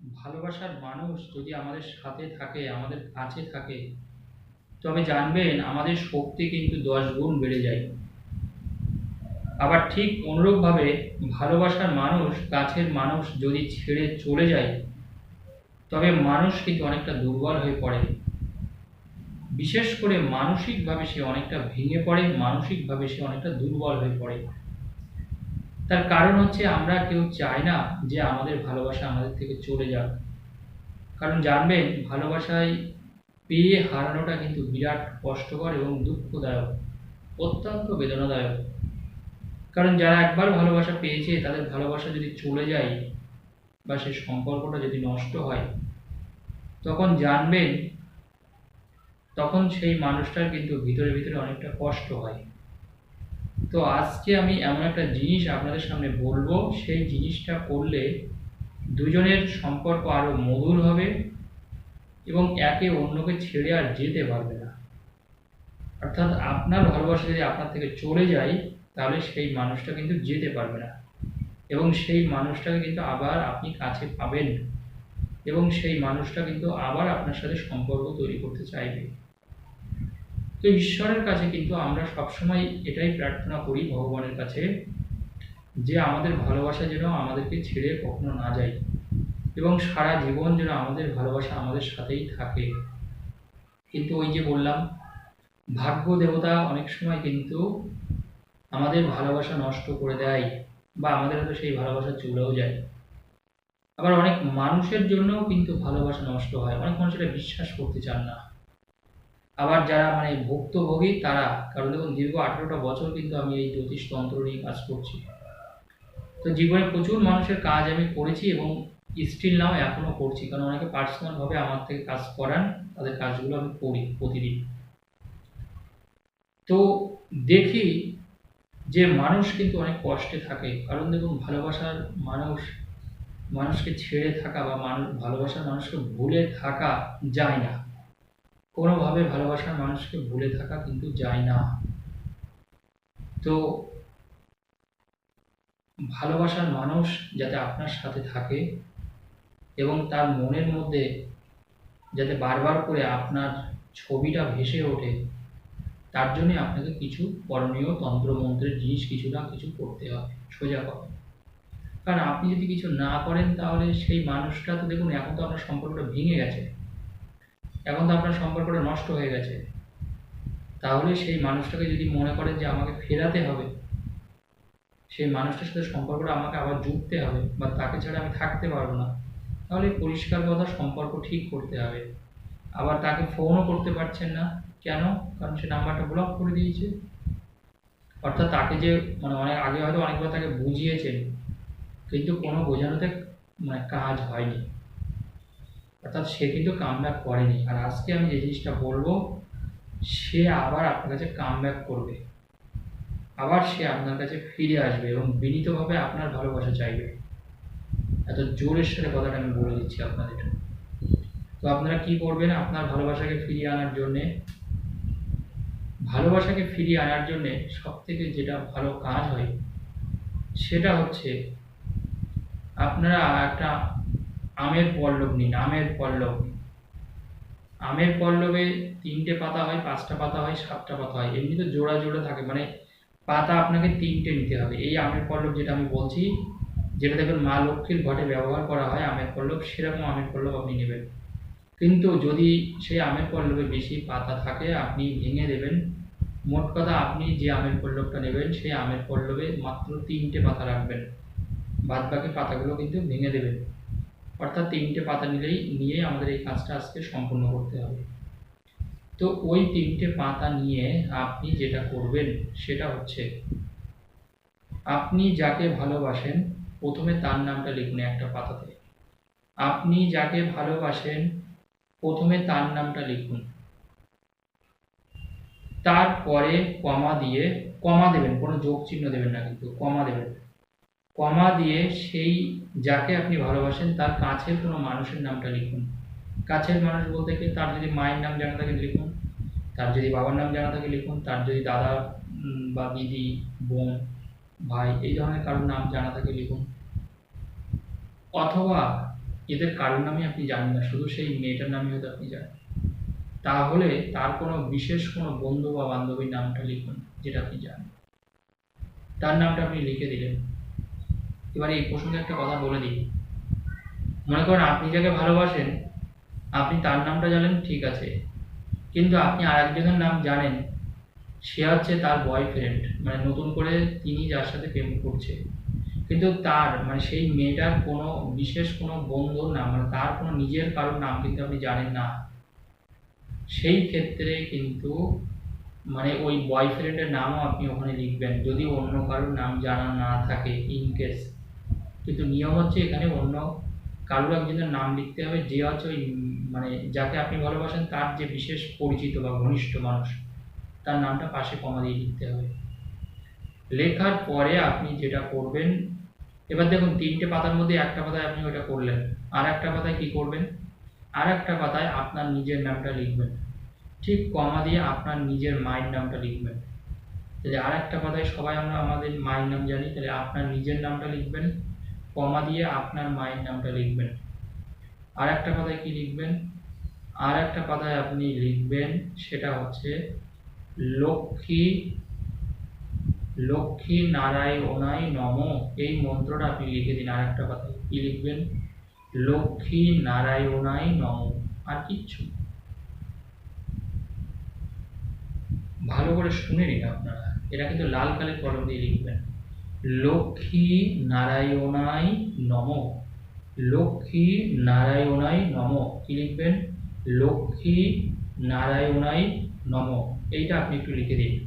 ভালোবাসার মানুষ যদি আমাদের সাথে থাকে, আমাদের কাছে থাকে, তবে জানবেন আমাদের শক্তি কিন্তু দশ গুণ বেড়ে যায়। আবার ঠিক অনুরূপভাবে ভালোবাসার মানুষ, কাছের মানুষ যদি ছেড়ে চলে যায়, তবে মানুষ কিন্তু অনেকটা দুর্বল হয়ে পড়ে। বিশেষ করে মানসিকভাবে সে অনেকটা ভেঙে পড়ে, মানসিকভাবে সে অনেকটা দুর্বল হয়ে পড়ে। তার কারণ হচ্ছে আমরা কেউ চাই না যে আমাদের ভালোবাসা আমাদের থেকে চলে যাক। কারণ জানবেন, ভালোবাসায় পেয়ে হারানোটা কিন্তু বিরাট কষ্টকর এবং দুঃখদায়ক, অত্যন্ত বেদনাদায়ক। কারণ যারা একবার ভালোবাসা পেয়েছে, তাদের ভালোবাসা যদি চলে যায় বা সেই সম্পর্কটা যদি নষ্ট হয়, তখন জানবেন, তখন সেই মানুষটার কিন্তু ভিতরে ভিতরে অনেকটা কষ্ট হয়। তো আজকে আমি এমন একটা জিনিস আপনাদের সামনে বলব, সেই জিনিসটা করলে দুজনের সম্পর্ক আরও মধুর হবে এবং একে অন্যকে ছেড়ে আর যেতে পারবে না। অর্থাৎ আপনার ভালোবাসা যদি আপনার থেকে চলে যায়, তাহলে সেই মানুষটা কিন্তু যেতে পারবে না। এবং সেই মানুষটাকে কিন্তু আবার আপনি কাছে পাবেন এবং সেই মানুষটা কিন্তু আবার আপনার সাথে সম্পর্ক তৈরি করতে চাইবে। তো ঈশ্বরের কাছে কিন্তু আমরা সবসময় এটাই প্রার্থনা করি ভগবানের কাছে, যে আমাদের ভালোবাসা যেন আমাদেরকে ছেড়ে কখনো না যায় এবং সারা জীবন যেন আমাদের ভালোবাসা আমাদের সাথেই থাকে। কিন্তু ওই যে বললাম, ভাগ্য দেবতা অনেক সময় কিন্তু আমাদের ভালোবাসা নষ্ট করে দেয় বা আমাদের হয়তো সেই ভালোবাসা চলেও যায়। আবার অনেক মানুষের জন্যও কিন্তু ভালোবাসা নষ্ট হয়, অনেক মানুষ এটা বিশ্বাস করতে চান না। আবার যারা মানে ভুক্তভোগী, তারা, কারণ দেখুন দীর্ঘ আঠেরোটা বছর কিন্তু আমি এই জ্যোতিষ তন্ত্র নিয়ে কাজ করছি। তো জীবনে প্রচুর মানুষের কাজ আমি করেছি এবং স্টিল নাও এখনও করছি, কারণ অনেকে পার্সোনালভাবে আমার থেকে কাজ করান, তাদের কাজগুলো আমি করি প্রতিদিন। তো দেখি যে মানুষ কিন্তু অনেক কষ্টে থাকে, কারণ দেখুন ভালোবাসার মানুষ, মানুষকে ছেড়ে থাকা বা মানুষ ভালোবাসার মানুষকে ভুলে থাকা যায় না। কোনোভাবে ভালোবাসার মানুষকে ভুলে থাকা কিন্তু যায় না। তো ভালোবাসার মানুষ যাতে আপনার সাথে থাকে এবং তার মনের মধ্যে যাতে বারবার করে আপনার ছবিটা ভেসে ওঠে, তার জন্যে আপনাকে কিছু করণীয় তন্ত্রমন্ত্রের জিনিস কিছু না কিছু করতে হবে, সোজা কথা। কারণ আপনি যদি কিছু না করেন তাহলে সেই মানুষটা তো দেখুন, এখন তো আপনার সম্পর্কটা ভেঙে গেছে। এখন তো আপনার সম্পর্কটা নষ্ট হয়ে গেছে। তাহলে সেই মানুষটাকে যদি মনে করেন যে আমাকে ফেরাতে হবে, সেই মানুষটার সাথে সম্পর্কটা আমাকে আবার জুড়তে হবে বা তাকে ছাড়া আমি থাকতে পারব না, তাহলে পরিষ্কার কথা সম্পর্ক ঠিক করতে হবে। আবার তাকে ফোনও করতে পারছেন না। কেন? কারণ সে নাম্বারটা ব্লক করে দিয়েছে। অর্থাৎ তাকে যে মানে অনেক আগে হয়তো অনেকবার তাকে বুঝিয়েছেন, কিন্তু কোনো বোঝানোতে মানে কাজ হয়নি। অর্থাৎ সে কিন্তু কাম করেনি। আর আজকে আমি যে জিনিসটা বলব, সে আবার আপনার কাছে কাম করবে। আবার সে আপনার কাছে ফিরে আসবে এবং বিনীতভাবে আপনার ভালোবাসা চাইবে। এত জোরের সাথে কথাটা আমি বলে দিচ্ছি আপনাদের। তো আপনারা কি করবেন? আপনার ভালোবাসাকে ফিরিয়ে আনার জন্যে, ভালোবাসাকে ফিরিয়ে আনার জন্যে সব থেকে যেটা ভালো কাজ হয়, সেটা হচ্ছে আপনারা একটা আমের পল্লব নিন আমের পল্লব আমের পল্লবে তিনটে পাতা হয়, পাঁচটা পাতা হয়, সাতটা পাতা হয়। এমনি তো জোড়া জোড়া থাকে মানে পাতা আপনাকে তিনটে নিতে হবে। এই আমের পল্লব যেটা আমি বলছি, যেটা দেখবেন মা লক্ষ্মীর ঘটে ব্যবহার করা হয়, আমের পল্লব, সেরকম আমের পল্লব আপনি নেবেন। কিন্তু যদি সেই আমের পল্লবে বেশি পাতা থাকে, আপনি ভেঙে দেবেন। মোট কথা আপনি যে আমের পল্লবটা নেবেন, সেই আমের পল্লবে মাত্র তিনটে পাতা রাখবেন। বাদ বাকি পাতাগুলো কিন্তু ভেঙে দেবেন। অর্থাৎ তিনটে পাতা নিলেই নিয়ে আমাদের এই কাজটা আজকে সম্পূর্ণ করতে হবে। তো ওই তিনটে পাতা নিয়ে আপনি যেটা করবেন সেটা হচ্ছে, আপনি যাকে ভালোবাসেন, প্রথমে তার নামটা লিখুন একটা পাতাতে। আপনি যাকে ভালোবাসেন, প্রথমে তার নামটা লিখুন। তারপরে কমা দিয়ে কমা দেবেন, কোনো যোগ চিহ্ন দেবেন না কিন্তু, কমা দেবেন। কমা দিয়ে সেই যাকে আপনি ভালোবাসেন, তার কাছের কোনো মানুষের নামটা লিখুন। কাছের মানুষ বলতে কি, তার যদি মায়ের নাম জানা থাকে লিখুন, তার যদি বাবার নাম জানা থাকে লিখুন, তার যদি দাদা বা দিদি, বোন, ভাই এই ধরনের কারোর নাম জানা থাকে লিখুন। অথবা এদের কারোর নামে আপনি জানেন না, শুধু সেই মেয়েটার নামে হয়তো আপনি জানেন। তাহলে তার কোনো বিশেষ কোনো বন্ধু বা বান্ধবীর নামটা লিখুন, যেটা আপনি জানেন। তার নামটা আপনি লিখে দিলেন। এবারে এই প্রসঙ্গে একটা কথা বলে দিই। মনে করেন আপনি যাকে ভালোবাসেন, আপনি তার নামটা জানেন, ঠিক আছে। কিন্তু আপনি আর একজনের নাম জানেন, সে হচ্ছে তার বয়ফ্রেন্ড মানে নতুন করে তিনি যার সাথে প্রেম করছে। কিন্তু তার মানে সেই মেয়েটার কোনো বিশেষ কোনো বন্ধুর নাম মানে তার কোনো নিজের কারোর নাম কিন্তু আপনি জানেন না। সেই ক্ষেত্রে কিন্তু মানে ওই বয়ফ্রেন্ডের নামও আপনি ওখানে লিখবেন, যদি অন্য কারোর নাম জানা না থাকে ইন কেস কিন্তু নিয়ম হচ্ছে এখানে অন্য কারোর একজনের নাম লিখতে হবে, যে হচ্ছে ওই মানে যাকে আপনি ভালোবাসেন তার যে বিশেষ পরিচিত বা ঘনিষ্ঠ মানুষ, তার নামটা পাশে কমা দিয়ে লিখতে হবে। লেখার পরে আপনি যেটা করবেন, এবার দেখুন তিনটে পাতার মধ্যে একটা পাতায় আপনি ওটা করলেন, আর একটা পাতায় কি করবেন? আর একটা পাতায় আপনার নিজের নামটা লিখবেন। ঠিক কমা দিয়ে আপনার নিজের মায়ের নামটা লিখবেন। তাহলে আর একটা পাতায় সবাই আমরা আমাদের মায়ের নাম জানি, তাহলে আপনার নিজের নামটা লিখবেন। কমা দিয়ে আপনার মায়ের নামটা লিখবেন। আর একটা পাতায় কি লিখবেন? আর একটা পাতায় আপনি লিখবেন, সেটা হচ্ছে লক্ষ্মী লক্ষ্মী নারায়ণাই নম, এই মন্ত্রটা আপনি লিখে দিন আর একটা পাতায়। কি লিখবেন? লক্ষ্মী নারায়ণাই নম, আর কিচ্ছু। ভালো করে শুনে নিন আপনারা। এটা কিন্তু লাল কালের কলম দিয়ে লিখবেন। লক্ষ্মী নারায়ণাই নম। লক্ষ্মী নারায়ণাই নম। কি লিখবেন? লক্ষ্মী নারায়ণাই নম। এইটা আপনি একটু লিখে দিন।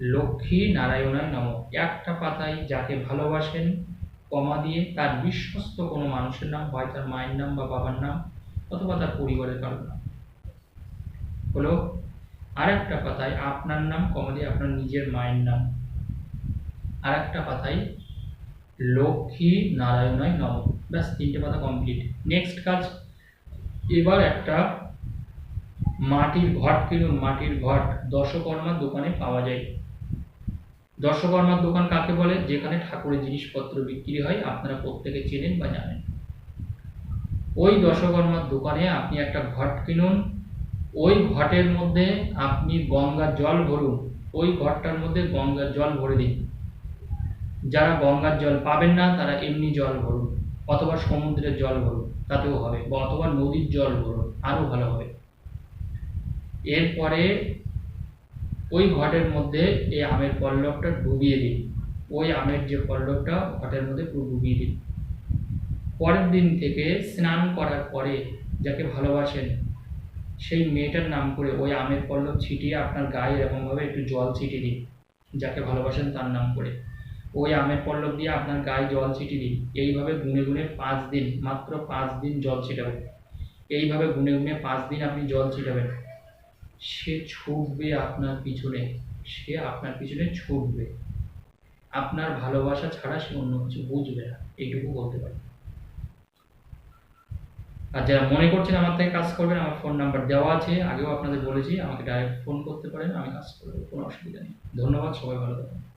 লক্ষ্মী নারায়ণায় নম। একটা পাতায় যাকে ভালোবাসেন, কমা দিয়ে তার বিশ্বস্ত কোনো মানুষের নাম হয় তার মায়ের নাম, বা বাবার নাম, অথবা তার পরিবারের কারোর নাম। হলো আর একটা পাতায় আপনার নাম, কমা দিয়ে আপনার নিজের মায়ের নাম। আর একটা পাতায় লক্ষ্মী নারায়ণায় নম ব্যাস, তিনটে পাতা কমপ্লিট নেক্সট কাজ, এবার একটা মাটির ঘট কিনুন, মাটির ঘট। দশকর্মার দোকানে পাওয়া যায়। দশকর্মার দোকান কাকে বলে? যেখানে ঠাকুরের জিনিসপত্র বিক্রি হয়, আপনারা প্রত্যেকে চেনেন বা জানেন। ওই দশকর্মার দোকানে আপনি একটা ঘট কিনুন, ওই ঘটের মধ্যে আপনি গঙ্গার জল ভরুন, ওই ঘরটার মধ্যে গঙ্গার জল ভরে দিন। যারা গঙ্গার জল পাবেন না, তারা এমনি জল ভরুন, অথবা সমুদ্রের জল ভরুন, তাতেও হবে, বা অথবা নদীর জল ভরুন, আরও ভালো হবে। এরপরে ওই ঘটের মধ্যে এই আমের পল্লবটা ডুবিয়ে দিন। ওই আমের যে পল্লবটা, ঘটের মধ্যে পুরো ডুবিয়ে দিন। পরের দিন থেকে স্নান করার পরে যাকে ভালোবাসেন, সেই মেয়েটার নাম করে ওই আমের পল্লব ছিটিয়ে আপনার গায়ে এরকমভাবে একটু জল ছিটিয়ে দিন, যাকে ভালোবাসেন তার নাম করে। ওই আমের পল্লব দিয়ে আপনার গায়ে জল ছিটিয়ে দিন। এইভাবে গুনে গুনে পাঁচ দিন, মাত্র পাঁচ দিন জল ছিটাবেন। এইভাবে গুনে গুনে পাঁচ দিন আপনি জল ছিটাবেন। সে ছুটবে আপনার পিছনে, সে আপনার পিছনে ছুটবে। আপনার ভালোবাসা ছাড়া সে অন্য কিছু বুঝবে না। এইটুকু বলতে পারি। আর যারা মনে করছেন আমার থেকে কাজ করবেন, আমার ফোন নাম্বার দেওয়া আছে, আগেও আপনাদের বলেছি, আমাকে ডাইরেক্ট ফোন করতে পারেন, আমি কাজ করব কোনো অসুবিধা নেই। ধন্যবাদ, সবাই ভালো থাকুন